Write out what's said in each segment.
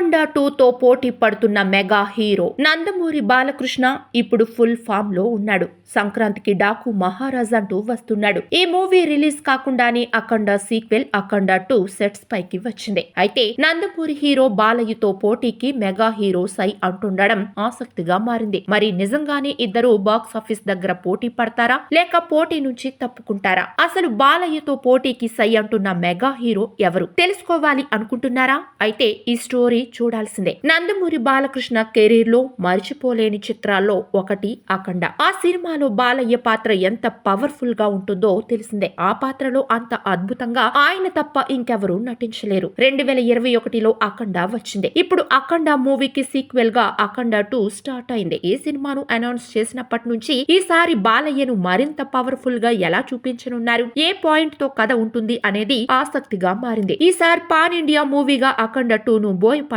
అఖండ two తో పోటీ పడుతున్న మెగా హీరో నందమూరి బాలకృష్ణ ఇప్పుడు ఫుల్ ఫామ్లో ఉన్నాడు. సంక్రాంతికి డాకు మహారాజ్ అంటూ వస్తున్నాడు. ఈ మూవీ రిలీజ్ కాకుండానే Akhanda sequel Akhanda two sets పైకి వచ్చింది. అయితే నందమూరి హీరో బాలయ్యతో పోటీకి మెగా హీరో సై అంటుండడం ఆసక్తిగా మారింది. మరి నిజంగానే ఇద్దరు బాక్స్ ఆఫీస్ దగ్గర పోటీ పడతారా? లేక పోటీ నుంచి తప్పుకుంటారా? అసలు బాలయ్యతో పోటీకి సై అంటున్న మెగా హీరో ఎవరు? తెలుసుకోవాలి అనుకుంటున్నారా? అయితే ఈ స్టోరీ చూడాల్సిందే. నందమూరి బాలకృష్ణ కెరీర్లో మర్చిపోలేని చిత్రాల్లో ఒకటి అఖండ. ఆ సినిమాలో బాలయ్య పాత్ర ఎంత పవర్ఫుల్గా ఉంటుందో తెలిసిందే. ఆ పాత్రలో అంత అద్భుతంగా ఆయన తప్ప ఇంకెవరూ నటించలేరు. రెండు వేల ఇరవై ఒకటిలో అఖండ వచ్చింది. ఇప్పుడు అఖండ మూవీకి సీక్వెల్గా అఖండ టూ స్టార్ట్ అయింది. ఈ సినిమాను అనౌన్స్ చేసినప్పటి నుంచి ఈసారి బాలయ్యను మరింత పవర్ఫుల్గా ఎలా చూపించనున్నారు? ఏ పాయింట్తో కథ ఉంటుంది అనేది ఆసక్తిగా మారింది. ఈసారి పాన్ ఇండియా మూవీగా అఖండ టూ ను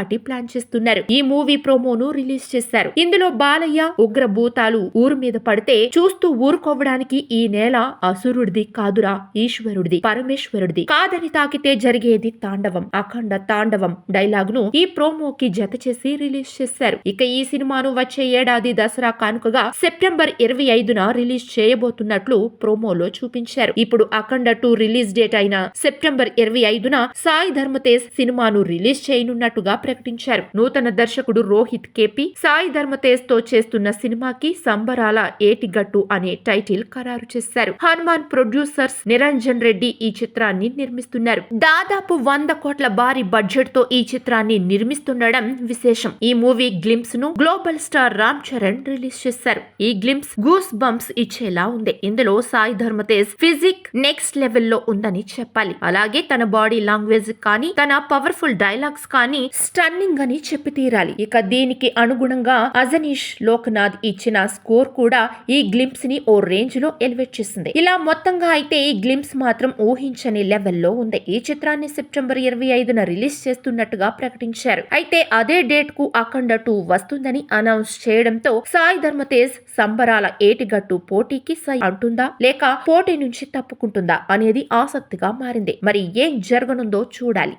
పార్టీ ప్లాన్ చేస్తున్నారు. ఈ మూవీ ప్రోమోను రిలీజ్ చేశారు. ఇందులో బాలయ్య ఉగ్ర భూతాలు ఊరు మీద పడితే చూస్తూ ఊరుకోవడానికి ఈ నేల అసురుడిది కాదురా ఈశ్వరుడిది పరమేశ్వరుడిది. కాదని తాకితే జరిగేది తాండవం అఖండ తాండవం డైలాగ్ను ఈ ప్రోమోకి జత చేసి రిలీజ్ చేశారు. ఇక ఈ సినిమాను వచ్చే ఏడాది దసరా కానుకగా సెప్టెంబర్ ఇరవై ఐదున రిలీజ్ చేయబోతున్నట్లు ప్రోమోలో చూపించారు. ఇప్పుడు అఖండ టూ రిలీజ్ డేట్ అయిన సెప్టెంబర్ ఇరవై ఐదున సాయి ధర్మతేజ్ సినిమాను రిలీజ్ చేయనున్నట్టుగా ప్రకటించారు. నూతన దర్శకుడు రోహిత్ కేపీ సాయి ధర్మతేజ్తో చేస్తున్న సినిమాకి సంబరాల ఏటిగట్టు అనే టైటిల్ ఖరారు చేశారు. హనుమాన్ ప్రొడ్యూసర్స్ నిరంజన్ రెడ్డి ఈ చిత్రాన్ని నిర్మిస్తున్నారు. దాదాపు వంద కోట్ల భారీ బడ్జెట్తో ఈ చిత్రాన్ని నిర్మిస్తుండడం విశేషం. ఈ movie గ్లిమ్స్ను global star Ram Charan release చేశారు. ఈ గ్లిమ్స్ గూస్ బంప్స్ ఇచ్చేలా ఉంది. ఇందులో సాయి ధర్మతేజ్ ఫిజిక్ నెక్స్ట్ లెవెల్లో ఉందని చెప్పాలి. అలాగే తన బాడీ లాంగ్వేజ్ కానీ తన పవర్ఫుల్ డైలాగ్స్ కానీ స్టన్నింగ్ అని చెప్పి తీరాలి. ఇక దీనికి అనుగుణంగా అజనీష్ లోక్నాథ్ ఇచ్చిన స్కోర్ కూడా ఈ గ్లింప్స్ని ఓ రేంజ్లో ఎలివేట్ చేసింది. ఇలా మొత్తంగా అయితే ఈ గ్లింప్స్ మాత్రం ఊహించని లెవెల్లో ఉంది. ఈ చిత్రాన్ని సెప్టెంబర్ ఇరవై ఐదున రిలీజ్ చేస్తున్నట్టుగా ప్రకటించారు. అయితే అదే డేట్కు అఖండ టూ వస్తుందని అనౌన్స్ చేయడంతో సాయి ధర్మతేజ్ సంబరాల ఏటిగట్టు పోటీకి సై అంటుందా? లేక పోటీ నుంచి తప్పుకుంటుందా? అనేది ఆసక్తిగా మారింది. మరి ఏం జరగనుందో చూడాలి.